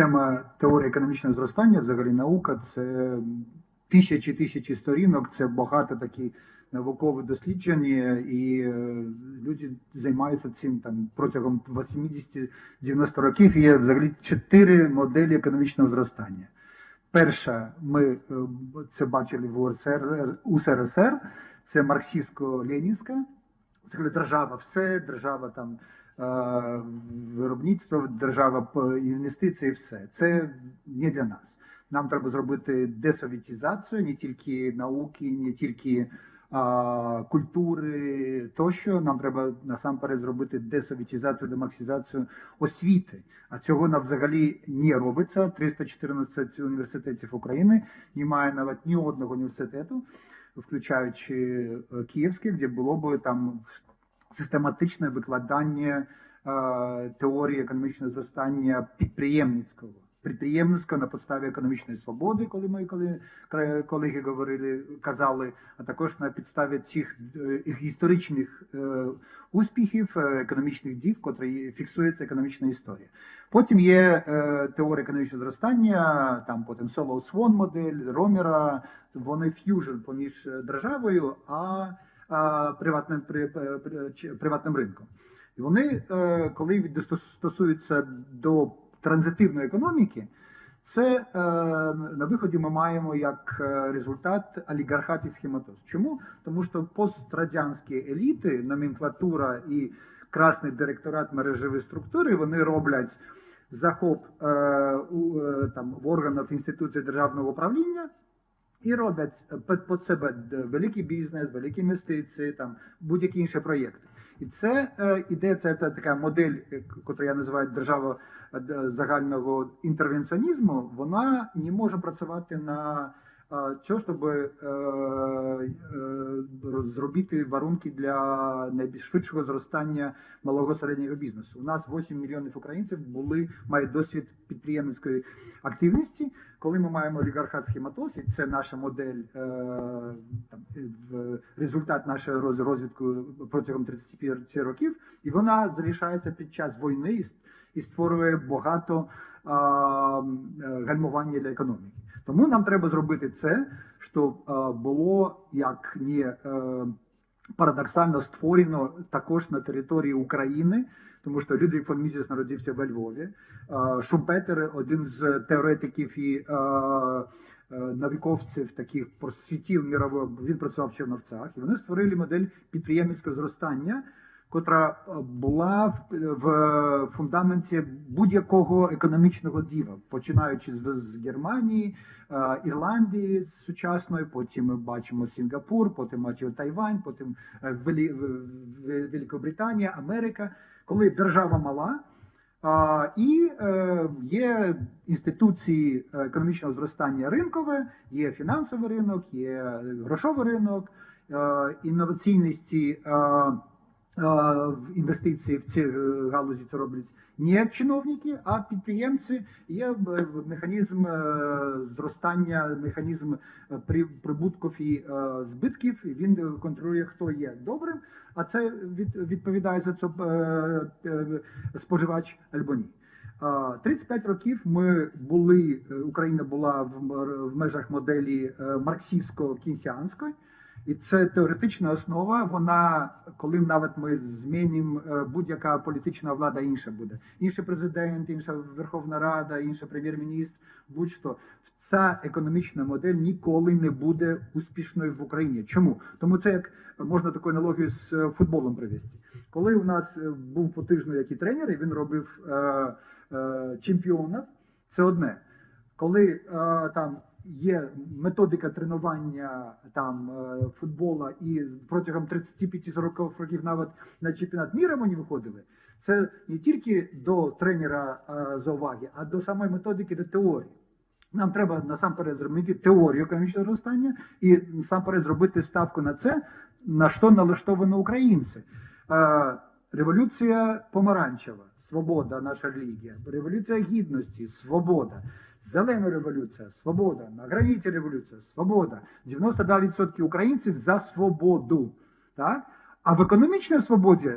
тема теорії економічного зростання, взагалі наука, це тисячі тисячі сторінок, це багато такі наукові дослідження, і е, люди займаються цим там протягом 80-90 років. Є взагалі чотири моделі економічного зростання. Перша, ми е, це бачили в УРСР, УСРСР, це марксистсько-ленінська, держава все, держава там виробництво, держава інвестиції, все. Це не для нас. Нам треба зробити десовітізацію не тільки науки, не тільки а, культури тощо. Нам треба насамперед зробити десовітізацію, демарксизацію освіти. А цього нам взагалі не робиться. 314 університетів України немає навіть ні одного університету, включаючи е, Київський, де було б там систематичне викладання е, теорії економічного зростання підприємницького. Підприємницького на підставі економічної свободи, коли мої колеги говорили, казали, а також на підставі цих е, історичних е, успіхів, економічних дів, котрі фіксується економічна історія. Потім є теорія економічного зростання, там потім Солоу Свон модель, Ромера, вони ф'южн поміж державою, а, приватним, при, при, при- приватним ринком. І вони, е, коли стосуються до транзитивної економіки, це е, на виході ми маємо як е, результат олігархат і схематоз. Чому? Тому що пострадянські еліти, номенклатура і красний директорат мережевої структури, вони роблять захоп е, е, там, в органах інституції державного управління і роблять е, під, себе великий бізнес, великі інвестиції, там будь-які інші проєкти. І це е, іде це та- така модель, яку я називаю держава е, загального інтервенціонізму. Вона не може працювати на е, щоб е, е, зробити варунки для найбільш швидшого зростання малого середнього бізнесу. У нас 8 мільйонів українців були мають досвід підприємницької активності. Коли ми маємо олігархат схематоз, і це наша модель, е, там, результат роз- розвитку протягом 35 років, і вона залишається під час війни і, створює багато гальмування для економіки. Тому нам треба зробити це, щоб е, було як не е, парадоксально створено також на території України, тому що Людвиг фон Мізіс народився во Львові. Е, Шумпетер, один з теоретиків і навіковців таких просвітів мірового, він працював в Черновцях, і вони створили модель підприємницького зростання, котра е, була в, фундаменті будь-якого економічного діла, починаючи з, Германії, е, Ірландії сучасної, потім ми бачимо Сінгапур, потім бачимо Тайвань, потім е, Великобританія, Америка, коли держава мала. І є інституції економічного зростання ринкове, є фінансовий ринок, є грошовий ринок, інноваційності інвестиції в ці е, галузі це роблять не чиновники, а підприємці. Є е, механізм е, зростання, механізм е, прибутків і е, збитків. Він е, контролює, хто є добрим, а це відповідає за це е, е, споживач або ні. 35 років ми були, е, Україна була в, межах моделі е, марксистсько-кінсіанської, і це теоретична основа. Вона, коли навіть ми змінимо е, будь-яка політична влада інша буде. Інший президент, інша Верховна Рада, інший прем'єр-міністр, будь-що. Ця економічна модель ніколи не буде успішною в Україні. Чому? Тому це як можна таку аналогію з е, футболом привести. Коли у нас е, був по тижню який тренер, і він робив е, е, чемпіонів, це одне. Коли е, там є методика тренування там е, футбола, і протягом 35-40 років навіть на чемпіонат міра вони виходили, це не тільки до тренера е, за уваги, а до самої методики, до теорії. Нам треба насамперед зробити теорію економічного зростання і насамперед зробити ставку на це, на що налаштовані українці. Е, Революція помаранчева, свобода, наша релігія, революція гідності, свобода, зелена революція, свобода, на граніті революція, свобода. 92% українців за свободу. Так? А в економічній свободі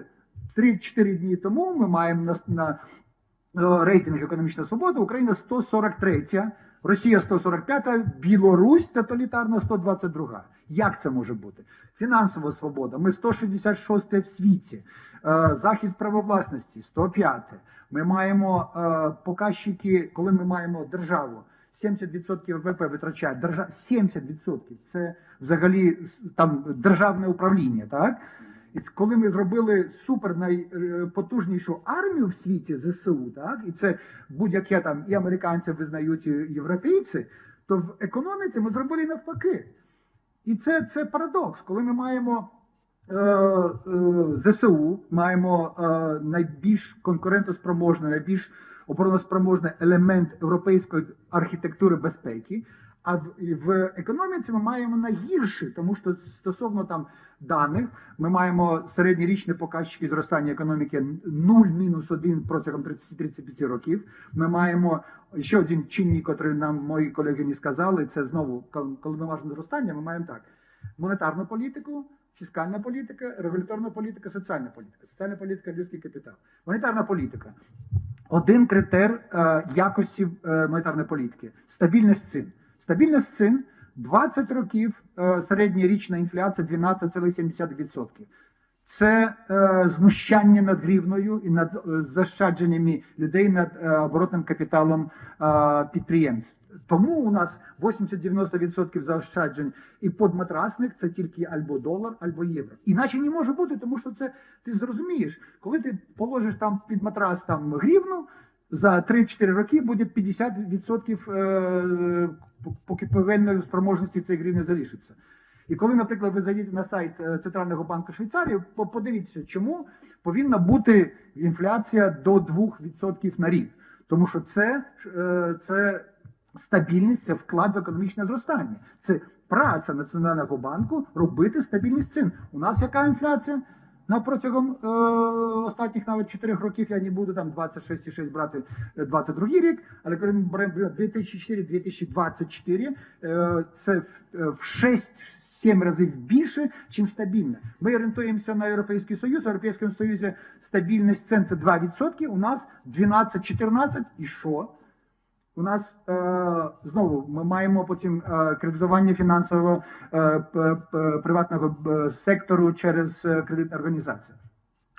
3-4 дні тому ми маємо на, на е, рейтинг економічна свобода, Україна 143, Росія 145, Білорусь тоталітарна 122. Як це може бути? Фінансова свобода. Ми 166 в світі. Е, Захист правовласності 105. Ми маємо е, показчики, коли ми маємо державу. 70% ВВП витрачає держава 70% це взагалі там державне управління, так? І коли ми зробили супер найпотужнішу армію в світі ЗСУ, так і це будь-яке там і американці визнають, і європейці, то в економіці ми зробили навпаки. І це, це парадокс, коли ми маємо е, е, ЗСУ, маємо е, найбільш конкурентоспроможний, найбільш обороноспроможний елемент європейської архітектури безпеки. А в, економіці ми маємо найгірші, тому що стосовно там даних, ми маємо середньорічні показчики зростання економіки 0 мінус 1 протягом 30-35 років. Ми маємо ще один чинник, який нам мої колеги не сказали. Це знову, коли ми маємо зростання, ми маємо так: монетарну політику, фіскальна політика, регуляторна політика, соціальна політика. Соціальна політика людський капітал. Монетарна політика. Один критерій е, якості е, монетарної політики стабільність цін. Стабільність цін 20 років е, середньорічна інфляція 12,7%. Це е, знущання над гривною і над е, заощадженнями людей над е, оборотним капіталом е, підприємств. Тому у нас 80-90% заощаджень і подматрасних це тільки або долар, або євро. Іначе не може бути, тому що це ти зрозумієш, коли ти положиш там під матрас там гривну, за 3-4 роки буде 50% е, поки повельної спроможності цієї гривні залишиться. І коли, наприклад, ви зайдете на сайт е, Центрального банку Швейцарії, подивіться, чому повинна бути інфляція до 2% на рік. Тому що це, е, це стабільність, це вклад в економічне зростання. Це праця Національного банку робити стабільність цін. У нас яка інфляція? На протягом е, останніх навіть 4 років я не буду там 26,6 брати е, 22 рік, але коли ми беремо 2004-2024, е, це в, е, в 6-7 разів більше, ніж стабільне. Ми орієнтуємося на Європейський Союз. В Європейському Союзі стабільність цін це 2%, у нас 12-14 і що? У нас е, знову ми маємо потім е, кредитування фінансового е, приватного е, сектору через кредитні організації.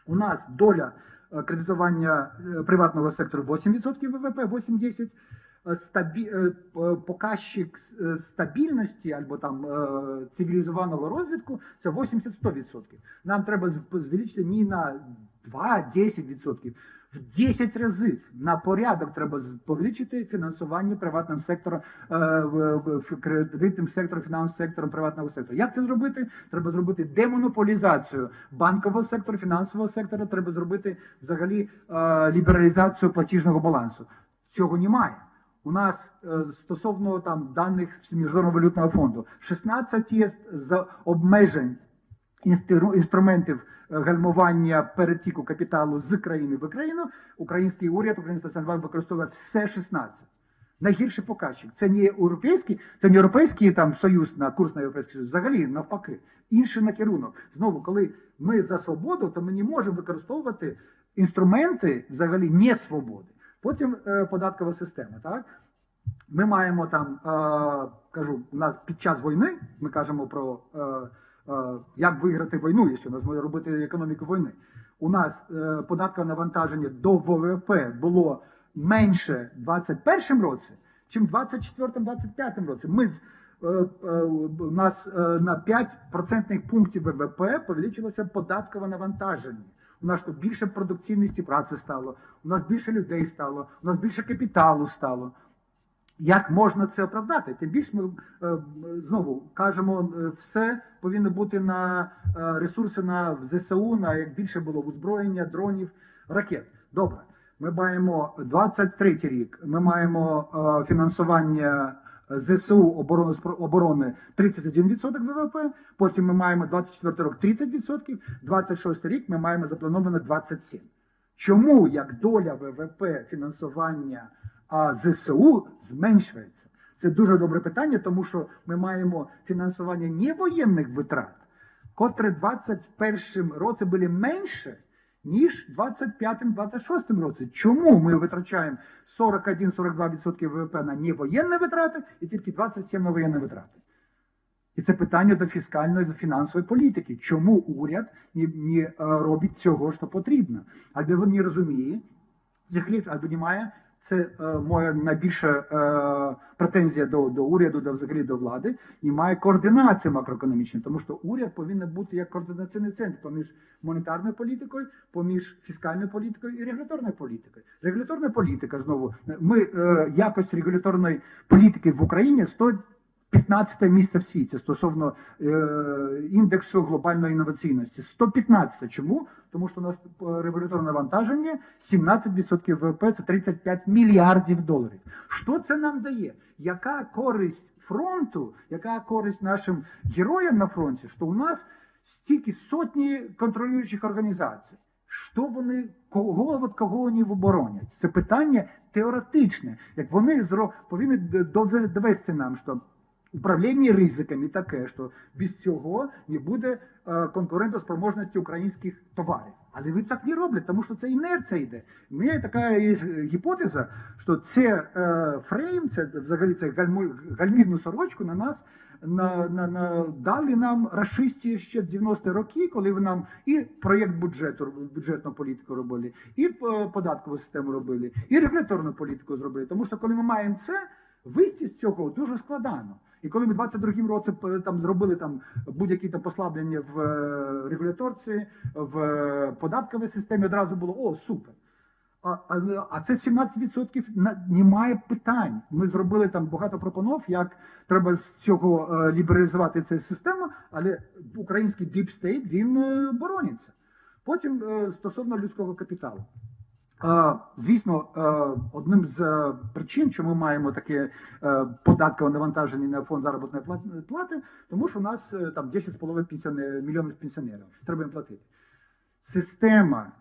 У нас доля кредитування приватного сектору 8% ВВП, 8-10. Е, Стабі... Показчик стабільності або там цивілізованого розвитку це 80-100%. Нам треба звеличити не на 2-10%, в 10 разів на порядок треба повеличити фінансування приватним сектором, е, кредитним сектором, фінансовим сектором приватного сектору. Як це зробити? Треба зробити демонополізацію банкового сектору, фінансового сектору. Треба зробити взагалі е, лібералізацію платіжного балансу. Цього немає. У нас е, стосовно там даних Міжнародного валютного фонду 16 є обмежень інструментів е, гальмування перетіку капіталу з країни в країну. Український уряд, Український Центральний використовує все 16. Найгірший показчик. Це не європейський, це не європейський там союз на курс на європейський союз. Взагалі навпаки, інший накерунок. Знову, коли ми за свободу, то ми не можемо використовувати інструменти взагалі не свободи. Потім е, податкова система, так? Ми маємо там, е, кажу, у нас під час війни ми кажемо про е, як виграти війну, якщо нас може робити економіку війни. У нас е, податкове навантаження до ВВП було менше в 2021 році, чим в 2024-2025 році. Ми е, е, у нас е, на 5 процентних пунктів ВВП повеличилося податкове навантаження. У нас тут більше продуктивності праці стало, у нас більше людей стало, у нас більше капіталу стало. Як можна це оправдати? Тим більше ми е, знову кажемо, е, все повинно бути на е, ресурси на ЗСУ, на як більше було озброєння, дронів, ракет. Добре, ми маємо 23 рік. Ми маємо фінансування ЗСУ оборони оборони 31% ВВП. Потім ми маємо 24 рік 30%, 26 рік ми маємо заплановано 27%. Чому як доля ВВП фінансування а, ЗСУ зменшується? Це дуже добре питання, тому що ми маємо фінансування не воєнних витрат, котре в 2021 році були менше, ніж 25-26 році. Чому ми витрачаємо 41-42% ВВП на невоєнні витрати і тільки 27% на воєнні витрати? І це питання до фіскальної, до фінансової політики. Чому уряд не, не е, робить цього, що потрібно? Або він не розуміє, або немає. Це е, моя найбільша е, претензія до, до уряду, до взагалі до влади. і має координація макроекономічна, тому що уряд повинен бути як координаційний центр поміж монетарною політикою, поміж фіскальною політикою і регуляторною політикою. Регуляторна політика знову ми е, якось регуляторної політики в Україні 100 15 місце в світі стосовно е, індексу глобальної інноваційності. 115. Чому? Тому що у нас е, революторне навантаження 17% ВВП це 35 мільярдів доларів. Що це нам дає? Яка користь фронту, яка користь нашим героям на фронті? Що у нас стільки сотні контролюючих організацій. Що вони кого от кого вони оборонять? Це питання теоретичне. Як вони зро повинні довести нам, що управління ризиками таке, що без цього не буде е, конкурентоспроможності українських товарів. Але ви так не роблять, тому що це інерція йде. У мене така є гіпотеза, що це е, фрейм, це взагалі це гальмівну сорочку на нас. На, на, на дали нам рашисті ще в 90-ті роки, коли ви нам і проєкт бюджету, бюджетну політику робили, і е, податкову систему робили, і регуляторну політику зробили. Тому що коли ми маємо це, вийти з цього дуже складано. І коли ми в 22-му році там зробили там будь-які там послаблення в е, регуляторці, в е, податковій системі, одразу було о, супер. А, а, а це 17% на- немає питань. Ми зробили там багато пропонов, як треба з цього е, лібералізувати цю систему, але український deep state, він е, борониться. Потім е, стосовно людського капіталу. Звісно, е, одним з е, причин, чому ми маємо таке податкове навантаження на фонд заробітної плати, тому що у нас е, там 10,5 мільйонів пенсіонерів. Треба їм платити. Система,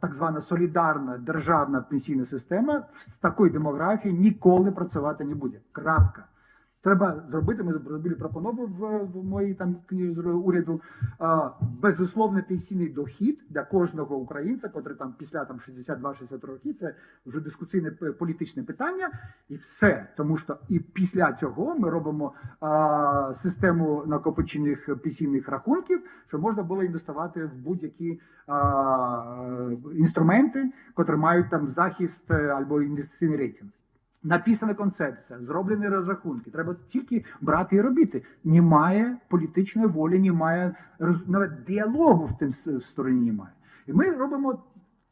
так звана солідарна державна пенсійна система з такої демографії ніколи працювати не буде. Крапка. Треба зробити. Ми зробили пропонову в, в моїй там книзі з уряду. А, безусловно, пенсійний дохід для кожного українця, котрий там після там 62-63 років, це вже дискусійне політичне питання, і все. Тому що і після цього ми робимо а, систему накопичених пенсійних рахунків, щоб можна було інвестувати в будь-які інструменти, котрі мають там захист е, або інвестиційний рейтинг. Написана концепція, зроблені розрахунки. Треба тільки брати і робити. Немає політичної волі, немає навіть діалогу в тим стороні немає. І ми робимо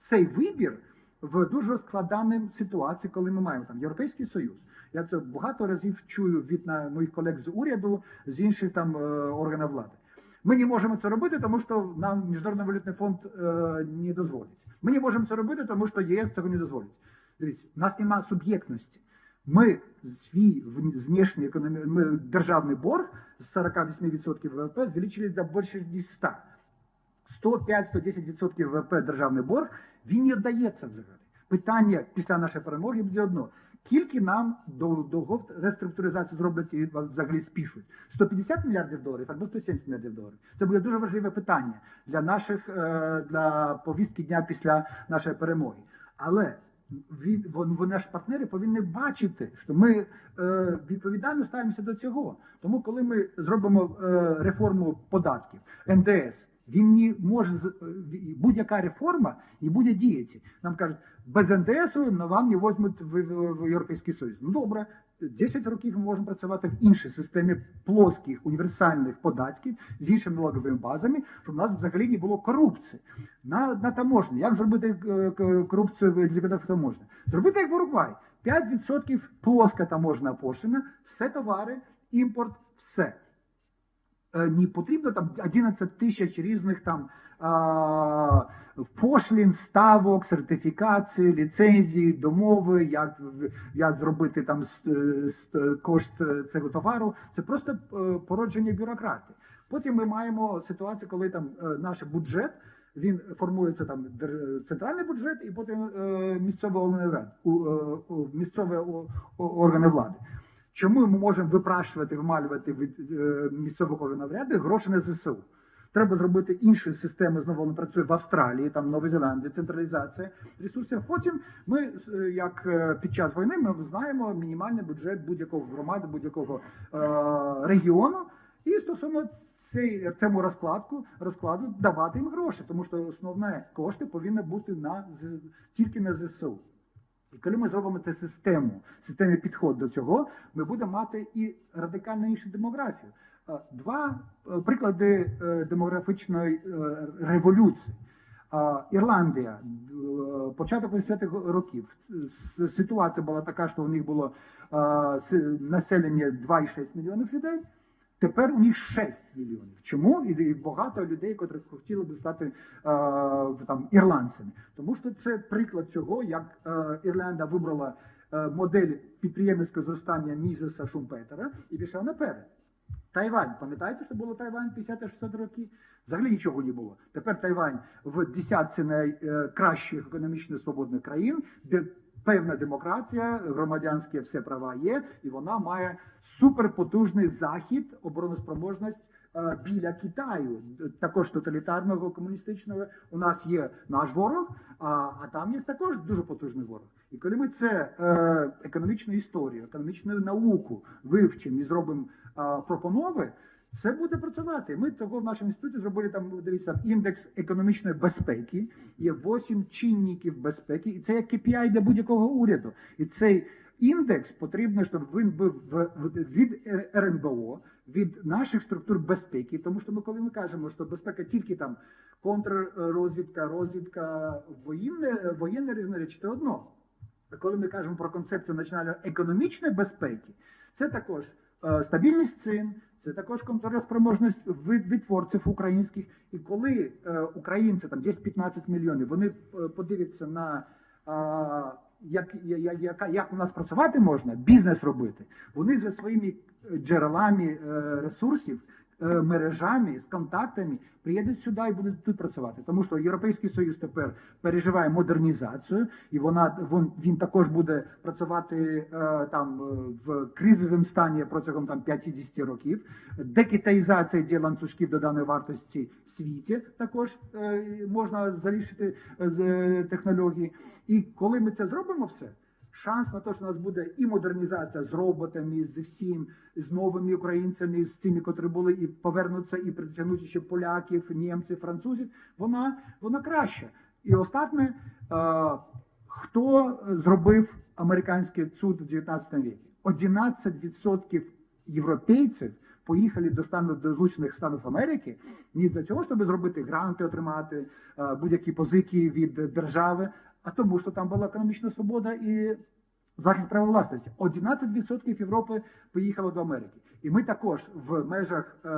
цей вибір в дуже складаній ситуації, коли ми маємо там Європейський Союз. Я це багато разів чую від на- моїх колег з уряду, з інших там е, органів влади. Ми не можемо це робити, тому що нам Міжнародний валютний фонд е, не дозволить. Ми не можемо це робити, тому що ЄС цього не дозволить. Дивіться, у нас немає суб'єктності. Ми свій вн- внешній економі... ми державний борг з 48% ВВП звеличили до більше ніж 100. 105-110% ВВП державний борг, він не віддається взагалі. Питання після нашої перемоги буде одно. Скільки нам до довго реструктуризацію зроблять і взагалі спішуть? 150 мільярдів доларів або 170 мільярдів доларів. Це буде дуже важливе питання для наших е, для повістки дня після нашої перемоги. Але вон, вони ж партнери повинні бачити, що ми е, відповідально ставимося до цього. Тому, коли ми зробимо е, реформу податків, НДС, він не може е, будь-яка реформа не буде діяти. Нам кажуть, без НДСу вам не візьмуть в, в, в Європейський Союз. Ну добре, 10 років ми можемо працювати в іншій системі плоских універсальних податків з іншими налоговими базами, щоб у нас взагалі не було корупції. На, на таможні. Як зробити е, корупцію в таможні? Зробити як в Уругвай. 5% плоска таможна пошлина, все товари, імпорт, все. Е, Не потрібно там 11 тисяч різних там пошлін, ставок, сертифікації, ліцензії, домови, як, як зробити там е, с- кошт е, цього товару. Це просто е, породження бюрократії. Потім ми маємо ситуацію, коли там е, наш бюджет. Він формується там центральний бюджет і потім е, місцеві органи е, органи влади. Чому ми можемо випрашувати, вималювати від е, місцевих органів гроші на ЗСУ? Треба зробити інші системи. Знову вона працює в Австралії, там Новій Зеландії, централізація ресурсів. Потім ми, е, як е, під час війни, ми знаємо мінімальний бюджет будь-якого громади, будь-якого е, регіону. І стосовно цей цьому розкладку розкладу давати їм гроші, тому що основне кошти повинні бути на тільки на ЗСУ. І коли ми зробимо цю систему, системі підход до цього, ми будемо мати і радикально іншу демографію. Е, Два е, приклади е, демографічної революції. Ірландія, початок 80-х років. Ситуація була така, що у них було населення 2,6 мільйонів людей. Тепер у них 6 мільйонів. Чому? І багато людей, котрі хотіли б стати е, там ірландцями. Тому що це приклад цього, як е, Ірландія вибрала е, модель підприємницького зростання Мізеса Шумпетера і пішла наперед. Тайвань, пам'ятаєте, що було Тайвань 50-60 років? Взагалі нічого не було. Тепер Тайвань в десятці найкращих економічно свободних країн, де певна демократія, громадянські все права є, і вона має суперпотужний захід, обороноспроможність е, біля Китаю, також тоталітарного комуністичного. У нас є наш ворог, а, а там є також дуже потужний ворог. І коли ми це е, економічну історію, економічну науку вивчимо і зробимо е, пропонови, це буде працювати. Ми того в нашому інституті зробили там, дивіться, індекс економічної безпеки. Є 8 чинників безпеки, і це як KPI для будь-якого уряду. І цей індекс потрібно, щоб він був від РНБО, від наших структур безпеки. Тому що ми, коли ми кажемо, що безпека тільки там контррозвідка, розвідка, воєнне, воєнне різне речі, це одно. А коли ми кажемо про концепцію національно-економічної безпеки, це також е, стабільність цін, це також контрольоспроможність від- відтворців українських. І коли е, українці там десь 15 мільйонів, вони е, подивляться на е, як, я- я- яка, як у нас працювати можна, бізнес робити, вони за своїми е, джерелами е, ресурсів. Е, Мережами з контактами приїдуть сюди і будуть тут працювати, тому що Європейський Союз тепер переживає модернізацію, і вона він, він також буде працювати е, там е, в кризовому стані протягом там 5-10 років. Декитаїзація діє ланцюжків доданої вартості в світі також можна залишити з технології. І коли ми це зробимо все. Шанс на те, що у нас буде і модернізація з роботами, з всім, з новими українцями, з тими, котрі були, і повернуться, і притягнути ще поляків, німців, французів, вона, вона краща. І останнє, е, хто зробив американський суд в 19 віці? 11% європейців поїхали до стану до Злучених Штатів Америки не для цього, щоб зробити гранти, отримати е, будь-які позики від держави, а тому, що там була економічна свобода і захист права власності. 11% Європи поїхало до Америки. І ми також в межах е,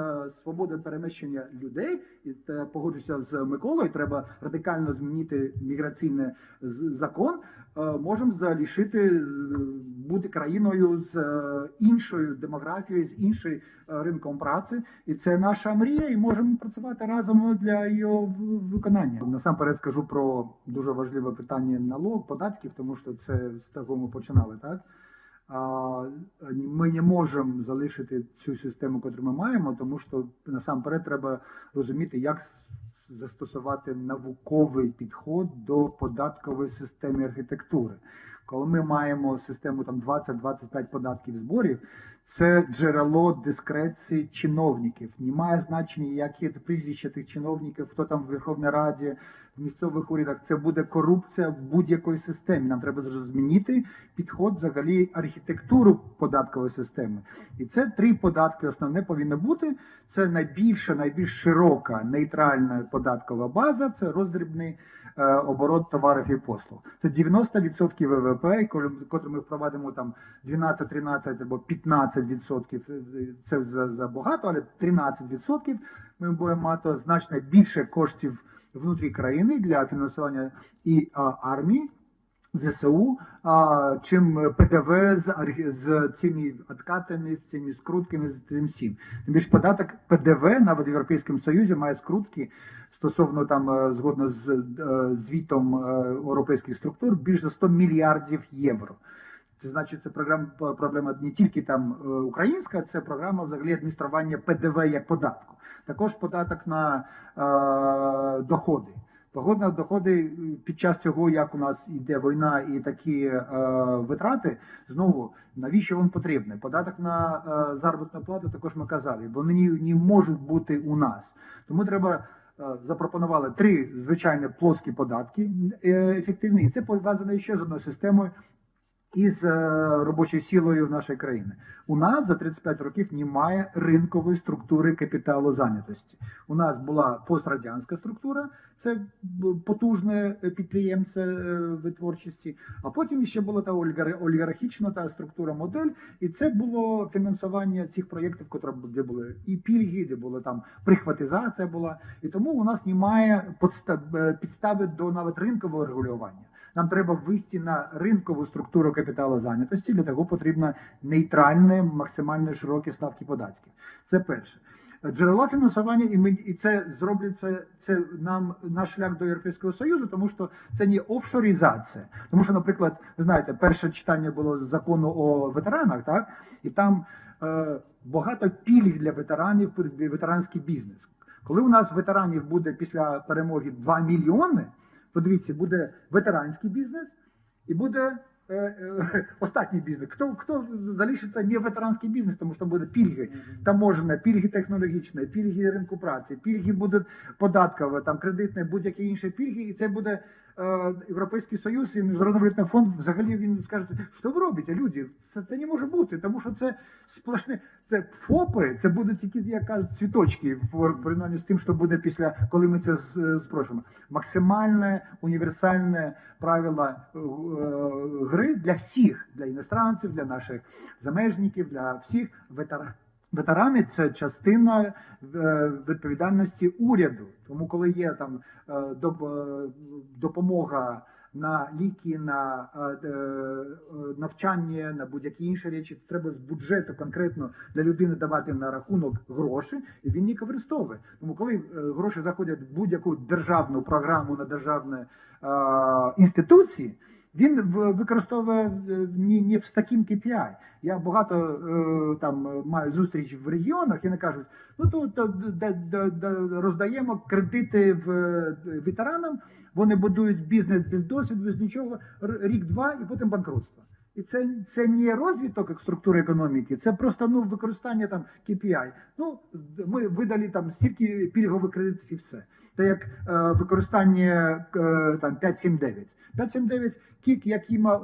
свободи переміщення людей, і те, погоджуся з Миколою, треба радикально змінити міграційний закон. е, можемо залишити е, бути країною з е, іншою демографією, з іншим е, ринком праці, і це наша мрія, і можемо працювати разом для в- виконання. Насамперед скажу про дуже важливе питання налог, податків, тому що це з того ми починали, так? Ми не можемо залишити цю систему, яку ми маємо, тому що насамперед треба розуміти, як застосувати науковий підход до податкової системи архітектури. Коли ми маємо систему там 20-25 податків зборів, це джерело дискреції чиновників. Немає значення, які прізвища тих чиновників, хто там в Верховній Раді, в місцевих урядах. Це буде корупція в будь-якої системі. Нам треба змінити підход взагалі архітектуру податкової системи. І це три податки основне повинно бути. Це найбільша, найбільш широка нейтральна податкова база. Це роздрібний оборот товарів і послуг. Це 90% ВВП, коли ми впровадимо там 12, 13 або 15%, е, це за, за багато, але 13% ми будемо мати значно більше коштів внутрі країни для фінансування і армії. ЗСУ, а, чим ПДВ з, з цими откатами, з цими скрутками, з цим всім. Тим більше податок ПДВ навіть в Європейському Союзі має скрутки стосовно там е, згодно з е, звітом е, європейських структур більш за 100 мільярдів євро. Це значить, це програма проблема не тільки там українська, це програма взагалі адміністрування ПДВ як податку. Також податок на е, доходи. Погодні доходи під час цього, як у нас йде війна і такі е, витрати, знову навіщо він потрібний? Податок на е, заробітну плату також ми казали, вони не, можуть бути у нас. Тому треба запропонували три звичайні плоскі податки е, ефективні, і це пов'язано ще з одною системою із е, робочою силою нашої країни. У нас за 35 років немає ринкової структури капіталу зайнятості. У нас була пострадянська структура, це потужне підприємце е, в творчості, а потім ще була та олігар- олігархічна та структура модель, і це було фінансування цих проєктів, котра де були і пільги, де була там прихватизація була. І тому у нас немає е, підстави до навіть ринкового регулювання. Нам треба вийти на ринкову структуру капіталу зайнятості. Для того потрібно нейтральні, максимально широкі ставки податків. Це перше. Джерело фінансування, і ми і це зроблять це, це нам наш шлях до Європейського Союзу, тому що це не офшоризація. Тому що, наприклад, ви знаєте, перше читання було закону о ветеранах, так і там е, багато пільг для ветеранів, ветеранський бізнес. Коли у нас ветеранів буде після перемоги 2 мільйони, подивіться, буде ветеранський бізнес і буде е, е, остатній бізнес. Хто, хто залишиться не ветеранський бізнес, тому що буде пільги таможення, пільги технологічні, пільги ринку праці, пільги будуть податкові, там кредитні, будь-які інші пільги, і це буде Європейський Союз і Міжнародний валютний фонд. Взагалі він скаже, що ви робите, люди? Це, це не може бути, тому що це сплошне. Це ФОПи, це будуть тільки, як кажуть, цвіточки порівнянні з тим, що буде після, коли ми це з- спрощимо. Максимальне універсальне правило е, е, гри для всіх, для іностранців, для наших замежників, для всіх ветеранів. Ветерани це частина е, відповідальності уряду. Тому, коли є там е, е, допомога на ліки, на навчання, на будь-які інші речі, то треба з бюджету конкретно для людини давати на рахунок гроші, і він їх використовує. Тому, коли гроші заходять в будь-яку державну програму на державні інституції. Він використовує е, не, не з таким KPI. Я багато е, там е, маю зустріч в регіонах, і вони кажуть, ну д- д- роздаємо кредити в е, ветеранам, вони будують бізнес без досвіду, без нічого, рік-два і потім банкрутство. І це, це не розвиток структури економіки, це просто ну, використання там KPI. Ну, ми видали там стільки пільгових кредитів і все. Це як е, використання е, там 5-7-9. 5-7-9 кік, як іма е,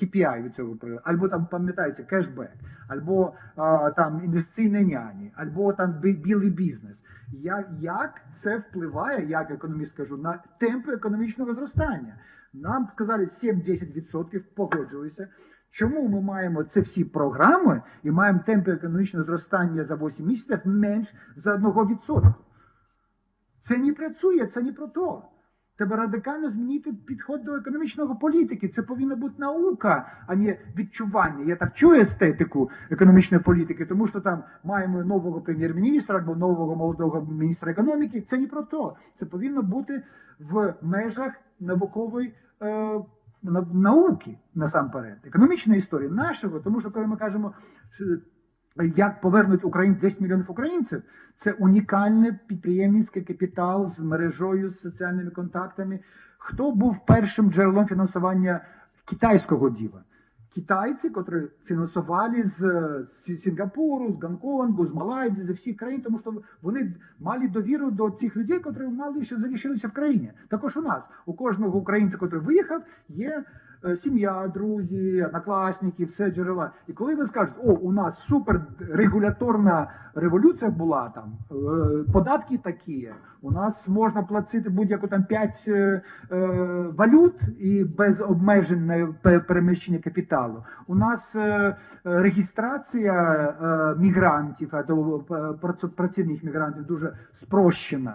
KPI від цього проекту. Або там, пам'ятаєте, кешбек, або е, там інвестиційні няні, або там білий бізнес. Як, як це впливає, як економіст кажу, на темпи економічного зростання? Нам сказали 7-10% погоджуюся. Чому ми маємо це всі програми і маємо темпи економічного зростання за 8 місяців менш за 1%? Це не працює, це не про то. Треба радикально змінити підход до економічної політики. Це повинна бути наука, а не відчування. Я так чую естетику економічної політики, тому що там маємо нового прем'єр-міністра або нового молодого міністра економіки. Це не про то. Це повинно бути в межах наукової е, науки насамперед. Економічної історії нашого, тому що коли ми кажемо. Як повернуть Україн 10 мільйонів українців, це унікальний підприємницький капітал з мережою, з соціальними контактами. Хто був першим джерелом фінансування китайського діва? Китайці, котрі фінансували з, з Сінгапуру, з Гонконгу, з Малайзії, з всіх країн, тому що вони мали довіру до цих людей, котрі мали ще залишилися в країні. Також у нас у кожного українця, котрий виїхав, є сім'я, друзі, однокласники, все джерела. І коли ви скажете, о, у нас супер регуляторна революція була там, е, податки такі, у нас можна платити будь-яку там 5 е, е, валют і без обмежень на переміщення капіталу. У нас е, е, реєстрація е, мігрантів, е, працівних мігрантів дуже спрощена.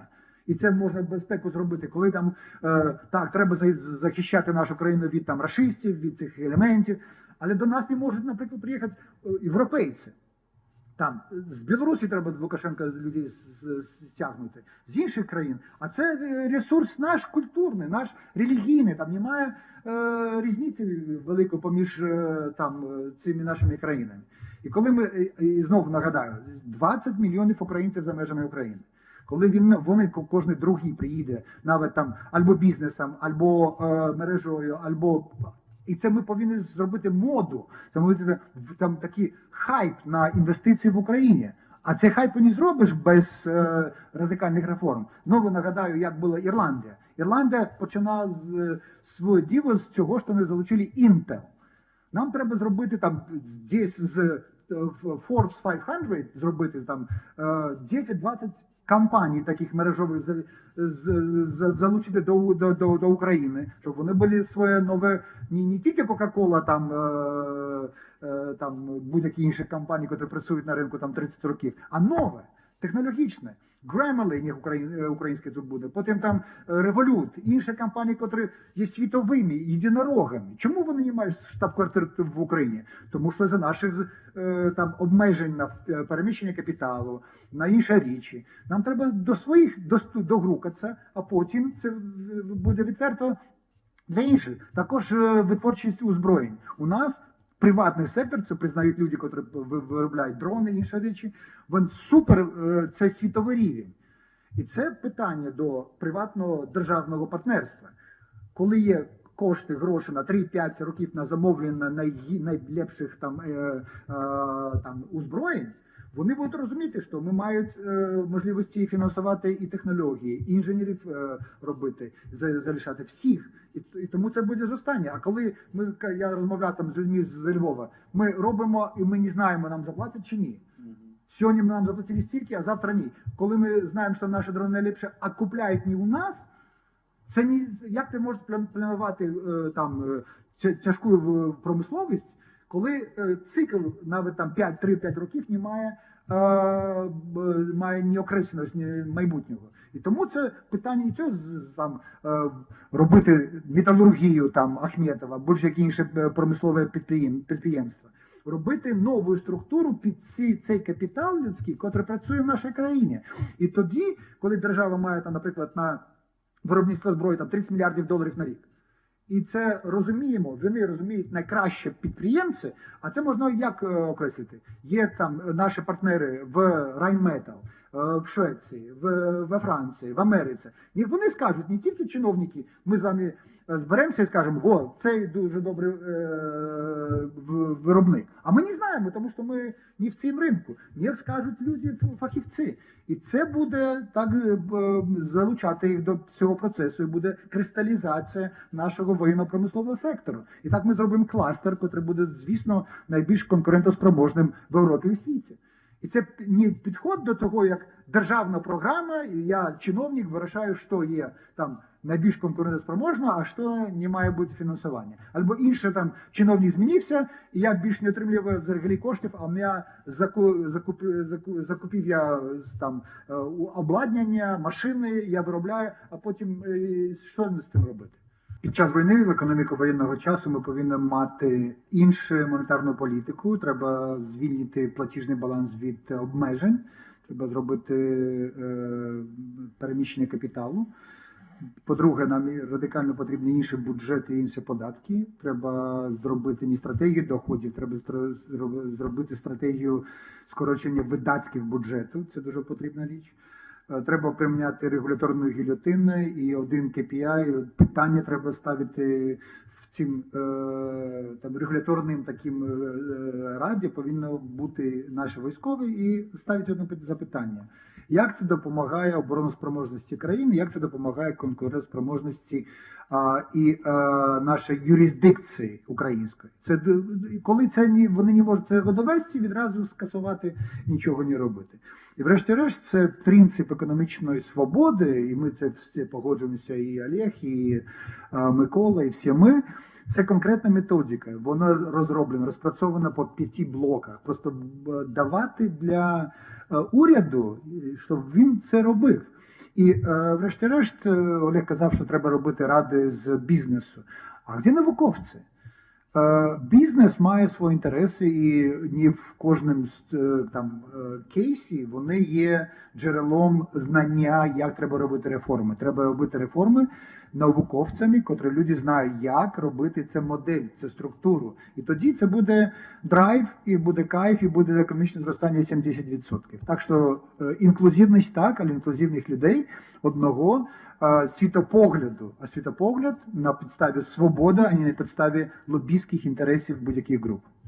І це можна безпеку зробити, коли там е, так треба захищати нашу країну від там рашистів, від цих елементів. Але до нас не можуть, наприклад, приїхати е, європейці. Там з Білорусі треба Лукашенка людей стягнути, з інших країн. А це е, ресурс наш культурний, наш релігійний. Там немає е, різниці великої поміж е, там е, цими нашими країнами. І коли ми і знову нагадаю, 20 мільйонів українців за межами України. Коли він вони ко- кожен другий приїде, навіть там або бізнесом, або е, мережою, або і це ми повинні зробити моду, зробити в- там такий хайп на інвестиції в Україні. А цей хайп не зробиш без е, радикальних реформ. Знову нагадаю, як була Ірландія. Ірландія починала е, своє діло з цього, що не залучили Intel. Нам треба зробити там десь з в Forbes 500 зробити там е, 10-20 компаній таких мережових залучити до, до, до, до України, щоб вони були своє нове, не, не тільки Coca-Cola, там, е, е, там будь-які інші компанії, які працюють на ринку там 30 років, а нове, технологічне. Grammarly, українське тут буде, потім там е, Revolut, інші компанії, які є світовими, єдинорогами. Чому вони не мають штаб-квартир в Україні? Тому що за наших е, там обмежень на е, переміщення капіталу, на інші речі. Нам треба до своїх догрукатися, а потім це буде відверто для інших. Також витворчість озброєнь. У нас приватний сектор, це признають люди, які виробляють дрони інші речі. Він супер, е, це світовий рівень. І це питання до приватного державного партнерства. Коли є кошти, гроші на 3-5 років на замовлення найгі- найлепших там, е, е, там узброєнь, вони будуть розуміти, що ми мають е, можливості фінансувати і технології, і інженерів е, робити, за- залишати всіх. І, і тому це буде зростання. А коли ми я розмовляв там з людьми з Львова, ми робимо і ми не знаємо, нам заплатять чи ні. Сьогодні нам заплатили стільки, а завтра ні. Коли ми знаємо, що наші дрони найліпше, а купляють не у нас, це не як ти можеш план- планувати е, там е, тяжку е, промисловість, коли е, цикл навіть там 5-3-5 років не має, е, має неокресленість ні майбутнього. І тому це питання не цього там е, робити металургію там Ахметова, будь-які інші е, промислові підприєм- підприємства. Робити нову структуру під ці, цей капітал людський, який працює в нашій країні. І тоді, коли держава має там, наприклад, на виробництво зброї там 30 мільярдів доларів на рік. І це розуміємо, вони розуміють найкраще підприємці, а це можна як е, окреслити. Є там е, наші партнери в Rheinmetall, е, в Швеції, в, в Франції, в Америці. І вони скажуть, не тільки чиновники, ми з вами зберемося і скажемо, о, цей дуже добрий е, виробник. А ми не знаємо, тому що ми не в цьому ринку. Як скажуть люди, фахівці. І це буде так е, залучати їх до цього процесу, і буде кристалізація нашого воєнно-промислового сектору. І так ми зробимо кластер, який буде, звісно, найбільш конкурентоспроможним в Європі і в світі. І це не підход до того, як державна програма, і я чиновник вирішаю, що є там найбільш конкурентоспроможно, а що не має бути фінансування. Або інше там чиновник змінився, і я більш не отримую взагалі коштів, а я заку, закупив, заку, закупив я там е, обладнання, машини, я виробляю, а потім е, що з цим робити? Під час війни, в економіку воєнного часу, ми повинні мати іншу монетарну політику. Треба звільнити платіжний баланс від обмежень. Треба зробити е, переміщення капіталу. По-друге, нам радикально потрібні інші бюджети інші податки. Треба зробити не стратегію доходів, треба зробити стратегію скорочення видатків бюджету. Це дуже потрібна річ. Е, Треба приміняти регуляторну гільотину і один KPI. Питання треба ставити в цим е, там регуляторним таким е, раді повинно бути наші військові і ставити одне запитання. Як це допомагає обороноспроможності країни, як це допомагає конкурентоспроможності а, і а, нашої юрисдикції української? Це коли це ні, вони не можуть цього довести, відразу скасувати нічого не робити. І врешті-решт, це принцип економічної свободи, і ми це всі погоджуємося, і Олег, і а, Микола, і всі ми. Це конкретна методика. Вона розроблена, розпрацьована по п'яти блоках. Просто давати для е, уряду, е, щоб він це робив. І е, врешті-решт, е, Олег казав, що треба робити ради з бізнесу. А де науковці? Е, Бізнес має свої інтереси, і не в кожному е, там е, кейсі вони є джерелом знання, як треба робити реформи. Треба робити реформи науковцями, котрі люди знають, як робити це модель, це структуру. І тоді це буде драйв, і буде кайф, і буде економічне зростання 70%. Так що інклюзивність так, але інклюзивних людей одного світопогляду, а світопогляд на підставі свободи, а не на підставі лобістських інтересів будь-яких груп.